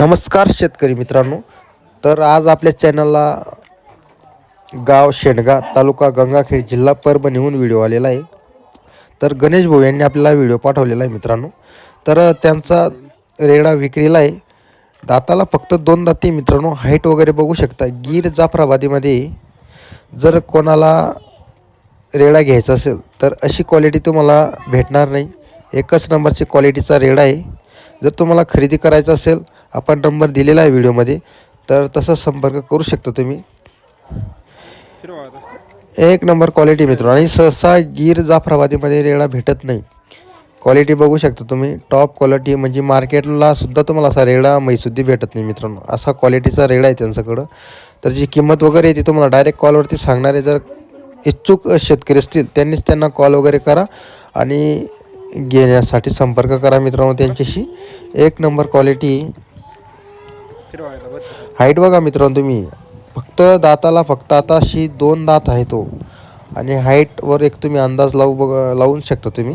नमस्कार शेतकरी मित्रांनो. तर आज आपल्या चॅनलला गाव शेंडगा तालुका गंगाखेड जिल्हा परभणीहून व्हिडिओ आलेला आहे. तर गणेश भाऊ यांनी आपल्याला व्हिडिओ पाठवलेला आहे मित्रांनो. तर त्यांचा रेडा विक्रीला आहे. दाताला फक्त दोन दाती मित्रांनो. हाईट वगैरे बघू शकता. गीर जाफराबादीमध्ये जर कोणाला रेडा घ्यायचा असेल तर अशी क्वालिटी तुम्हाला भेटणार नाही. एकच नंबरची क्वालिटीचा रेडा आहे. जर तुम्हाला खरेदी करायचा असेल आपण नंबर दिलेला आहे व्हिडिओमध्ये तर तसा संपर्क करू शकता तुम्ही. एक नंबर क्वालिटी मित्र आणि सहसा गीर जाफराबादीमध्ये रेडा भेटत नाही. क्वालिटी बघू शकता तुम्ही. टॉप क्वालिटी म्हणजे मार्केटला सुद्धा तुम्हाला असा रेडा मैसुद्धी भेटत नाही मित्रांनो. असा क्वालिटीचा रेडा आहे त्यांच्याकडं. तर जी किंमत वगैरे आहे ती तुम्हाला डायरेक्ट कॉलवरती सांगणारे जर इच्छुक शेतकरी असतील त्यांनीच त्यांना कॉल वगैरे करा आणि घेण्यासाठी संपर्क करा मित्रांनो त्यांच्याशी. एक नंबर क्वालिटी हाईट बघा मित्रांनो तुम्ही. फक्त दाताला फक्त आता दोन दात आहे तो. आणि हाईटवर एक तुम्ही अंदाज लावू बघा लावून शकता तुम्ही.